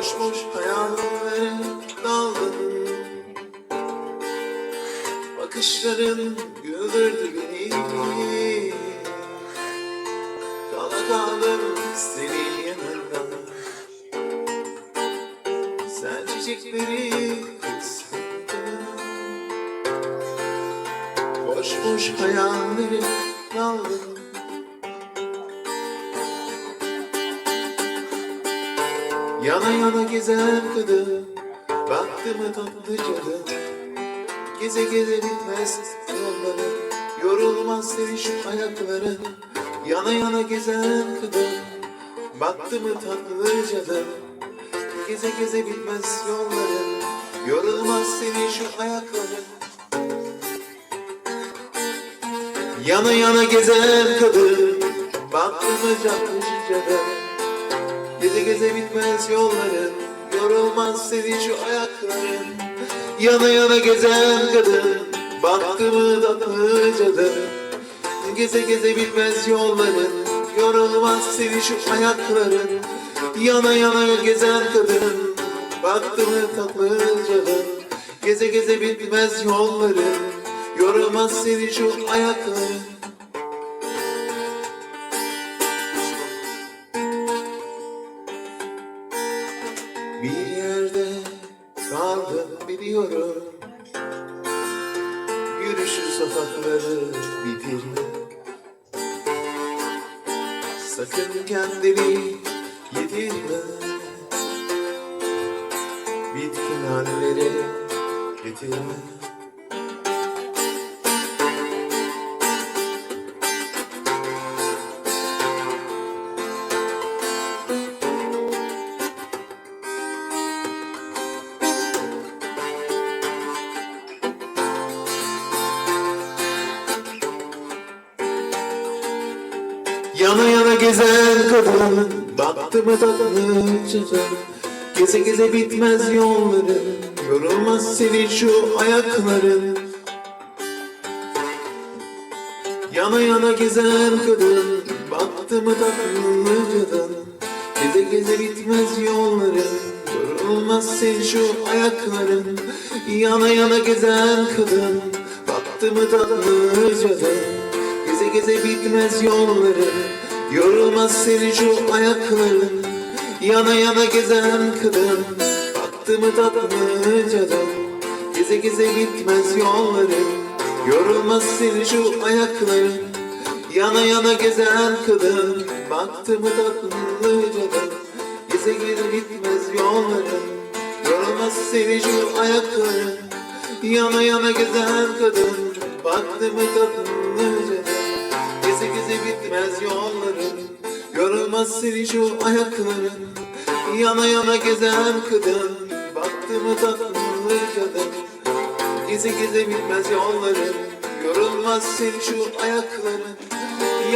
Boş boş hayallere daldın Bakışların güldürdü beni. Kala kaldım senin yanında. Sen çiçekleri kıskandın Boş boş Yana yana gezen kadın Baktı mı tatlı cadı Geze geze bitmez yolları Yorulmaz senin şu ayakların Yana yana gezen kadın Baktı mı tatlı cadı Geze geze bitmez yolları Yorulmaz senin şu ayakların Yana yana gezen kadın Baktı mı tatlı cadı Geze geze bitmez yolların Yorulmaz senin şu ayakların. Yana yana gezen kadın Baktı mı tatlı cadı Geze geze bitmez yolların Yorulmaz senin şu ayakların. Yana yana gezen kadın Baktı mı tatlı cadı Geze geze bitmez yolların Yorulmaz senin şu ayakların Bir yerde kaldım biliyorum. Yürüyüşü sokakları bitirme Sakın kendini yedirme. Bitkin hallere getirme Yana yana gezen kadın Baktı mı tatlıca Geze geze bitmez yolların Yorulmaz senin şu ayakların. Yana yana gezen kadın Baktı mı tatlıcadan Geze geze bitmez yolların Yorulmaz senin şu ayakların. Yana yana gezen kadın Baktı mı tatlıcadan Geze geze bitmez yolların Yorulmaz senin şu ayakların Yana yana gezen kadın Baktı mı tatlıcadan Geze geze bitmez yolların Yorulmaz senin şu ayakların Yana yana gezen kadın Baktı mı tatlıcadan Geze geze bitmez yolların Yorulmaz senin şu ayakların Yana yana gezen kadın Baktı mı Geze geze bitmez yolların Yorulmaz senin şu ayakların Yana yana gezen kadın Baktı mı tatlıcadan Geze geze bitmez yolların Yorulmaz senin şu ayakların